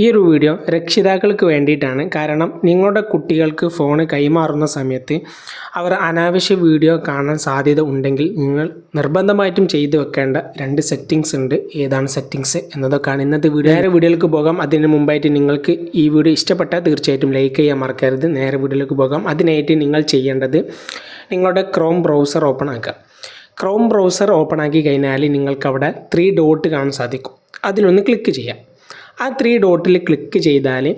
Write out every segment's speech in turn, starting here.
ഈ ഒരു വീഡിയോ രക്ഷിതാക്കൾക്ക് വേണ്ടിയിട്ടാണ്. കാരണം നിങ്ങളുടെ കുട്ടികൾക്ക് ഫോൺ കൈമാറുന്ന സമയത്ത് അവർ അനാവശ്യ വീഡിയോ കാണാൻ സാധ്യത ഉണ്ടെങ്കിൽ നിങ്ങൾ നിർബന്ധമായിട്ടും ചെയ്തു വെക്കേണ്ട രണ്ട് സെറ്റിങ്സ് ഉണ്ട്. ഏതാണ് സെറ്റിങ്സ് എന്നതൊക്കെയാണ് ഇന്നത്തെ വീഡിയോ. നേരെ വീഡിയോയിലേക്ക് പോകാം. അതിന് മുമ്പായിട്ട് നിങ്ങൾക്ക് ഈ വീഡിയോ ഇഷ്ടപ്പെട്ടാൽ തീർച്ചയായിട്ടും ലൈക്ക് ചെയ്യാൻ മറക്കരുത്. നേരെ വീഡിയോയിലേക്ക് പോകാം. അതിനായിട്ട് നിങ്ങൾ ചെയ്യേണ്ടത് നിങ്ങളുടെ ക്രോം ബ്രൗസർ ഓപ്പൺ ആക്കുക. ക്രോം ബ്രൗസർ ഓപ്പൺ ആക്കി കഴിഞ്ഞാൽ നിങ്ങൾക്ക് അവിടെ ത്രീ ഡോട്ട് കാണാൻ സാധിക്കും. അതിലൊന്ന് ക്ലിക്ക് ചെയ്യാം ആ ത്രീ ഡോട്ടിൽ ക്ലിക്ക് ചെയ്താൽ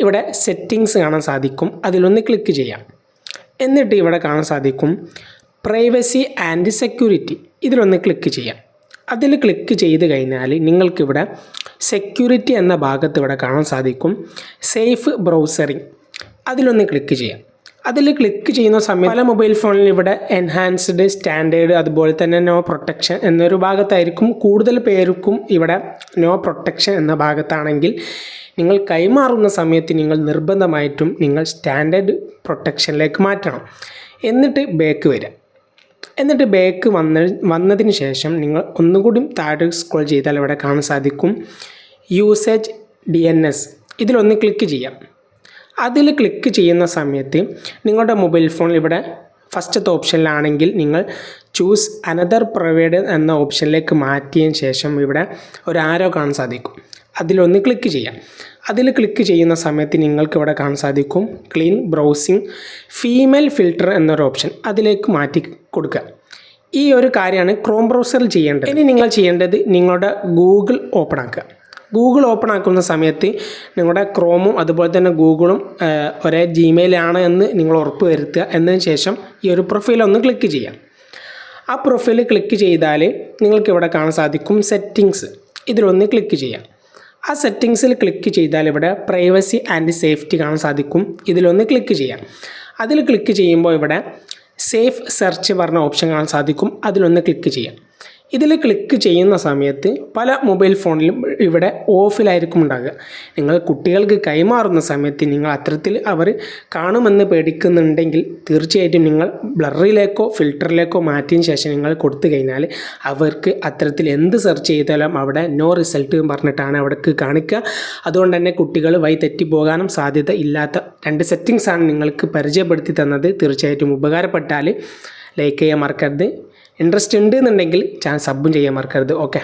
ഇവിടെ സെറ്റിങ്സ് കാണാൻ സാധിക്കും. അതിലൊന്ന് ക്ലിക്ക് ചെയ്യാം. എന്നിട്ട് ഇവിടെ കാണാൻ സാധിക്കും പ്രൈവസി ആൻഡ് സെക്യൂരിറ്റി ഇതിലൊന്ന് ക്ലിക്ക് ചെയ്യാം. അതിൽ ക്ലിക്ക് ചെയ്ത് കഴിഞ്ഞാൽ നിങ്ങൾക്കിവിടെ സെക്യൂരിറ്റി എന്ന ഭാഗത്ത് ഇവിടെ കാണാൻ സാധിക്കും. സേഫ് ബ്രൗസറിങ് അതിലൊന്ന് ക്ലിക്ക് ചെയ്യാം. അതിൽ ക്ലിക്ക് ചെയ്യുന്ന സമയത്ത് പല മൊബൈൽ ഫോണിൽ ഇവിടെ എൻഹാൻസ്ഡ് സ്റ്റാൻഡേർഡ് അതുപോലെ തന്നെ നോ പ്രൊട്ടക്ഷൻ എന്നൊരു ഭാഗത്തായിരിക്കും കൂടുതൽ പേർക്കും ഇവിടെ നോ പ്രൊട്ടക്ഷൻ എന്ന ഭാഗത്താണെങ്കിൽ നിങ്ങൾ കൈമാറുന്ന സമയത്ത് നിങ്ങൾ നിർബന്ധമായിട്ടും നിങ്ങൾ സ്റ്റാൻഡേർഡ് പ്രൊട്ടക്ഷനിലേക്ക് മാറ്റണം. എന്നിട്ട് ബാക്ക് വരിക. എന്നിട്ട് ബാക്ക് വന്ന വന്നതിന് ശേഷം നിങ്ങൾ ഒന്നുകൂടി താഴെ സ്ക്രോൾ ചെയ്താൽ ഇവിടെ കാണാൻ സാധിക്കും. യൂസേജ് ഡി എൻ എസ് ഇതിലൊന്ന് ക്ലിക്ക് ചെയ്യാം. അതിൽ ക്ലിക്ക് ചെയ്യുന്ന സമയത്ത് നിങ്ങളുടെ മൊബൈൽ ഫോൺ ഇവിടെ ഫസ്റ്റത്തെ ഓപ്ഷനിലാണെങ്കിൽ നിങ്ങൾ ചൂസ് അനദർ പ്രൊവൈഡർ എന്ന ഓപ്ഷനിലേക്ക് മാറ്റിയതിന് ശേഷം ഇവിടെ ഒരു ആരോ കാണാൻ സാധിക്കും. അതിലൊന്ന് ക്ലിക്ക് ചെയ്യാം. അതിൽ ക്ലിക്ക് ചെയ്യുന്ന സമയത്ത് നിങ്ങൾക്ക് ഇവിടെ കാണാൻ സാധിക്കും ക്ലീൻ ബ്രൗസിങ് ഫീമെയിൽ ഫിൽട്ടർ എന്നൊരു ഓപ്ഷൻ അതിലേക്ക് മാറ്റി കൊടുക്കുക. ഈ ഒരു കാര്യമാണ് ക്രോം ബ്രൗസറിൽ ചെയ്യേണ്ടത്. ഇനി നിങ്ങൾ ചെയ്യേണ്ടത് നിങ്ങളുടെ ഗൂഗിൾ ഓപ്പൺ ആക്കുക. ഗൂഗിൾ ഓപ്പൺ ആക്കുന്ന സമയത്ത് നിങ്ങളുടെ ക്രോമും അതുപോലെ തന്നെ ഗൂഗിളും ഒരേ ജിമെയിലാണ് എന്ന് നിങ്ങൾ ഉറപ്പ് വരുത്തുക. എന്നതിന് ശേഷം ഈ ഒരു പ്രൊഫൈൽ ഒന്ന് ക്ലിക്ക് ചെയ്യാം ആ പ്രൊഫൈൽ ക്ലിക്ക് ചെയ്താൽ നിങ്ങൾക്ക് ഇവിടെ കാണാൻ സാധിക്കും സെറ്റിങ്സ് ഇതിലൊന്ന് ക്ലിക്ക് ചെയ്യാം ആ സെറ്റിങ്സിൽ ക്ലിക്ക് ചെയ്താൽ ഇവിടെ പ്രൈവസി ആൻഡ് സേഫ്റ്റി കാണാൻ സാധിക്കും. ഇതിലൊന്ന് ക്ലിക്ക് ചെയ്യാം അതിൽ ക്ലിക്ക് ചെയ്യുമ്പോൾ ഇവിടെ സേഫ് സെർച്ച് പറഞ്ഞ ഓപ്ഷൻ കാണാൻ സാധിക്കും. അതിലൊന്ന് ക്ലിക്ക് ചെയ്യാം ഇതിൽ ക്ലിക്ക് ചെയ്യുന്ന സമയത്ത് പല മൊബൈൽ ഫോണിലും ഇവിടെ ഓഫിലായിരിക്കും ഉണ്ടാകുക നിങ്ങൾ കുട്ടികൾക്ക് കൈമാറുന്ന സമയത്ത് നിങ്ങൾ അത്തരത്തിൽ അവർ കാണുമെന്ന് പേടിക്കുന്നുണ്ടെങ്കിൽ തീർച്ചയായിട്ടും നിങ്ങൾ ബ്ലറിലേക്കോ ഫിൽറ്ററിലേക്കോ മാറ്റിയതിന് ശേഷം നിങ്ങൾ കൊടുത്തു കഴിഞ്ഞാൽ അവർക്ക് അത്തരത്തിൽ എന്ത് സെർച്ച് ചെയ്താലും അവിടെ നോ റിസൾട്ട് പറഞ്ഞിട്ടാണ് അവിടേക്ക് കാണിക്കുക. അതുകൊണ്ട് തന്നെ കുട്ടികൾ വഴി തെറ്റിപ്പോകാനും സാധ്യത ഇല്ലാത്ത രണ്ട് സെറ്റിങ്സാണ് നിങ്ങൾക്ക് പരിചയപ്പെടുത്തി തന്നത്. തീർച്ചയായിട്ടും ഉപകാരപ്പെട്ടാൽ ലൈക്ക് ചെയ്യാൻ മറക്കരുത്. ഇൻട്രസ്റ്റ് ഉണ്ട് എന്നുണ്ടെങ്കിൽ ചാനൽ സബും ചെയ്യാൻ മറക്കരുത്. ഓക്കെ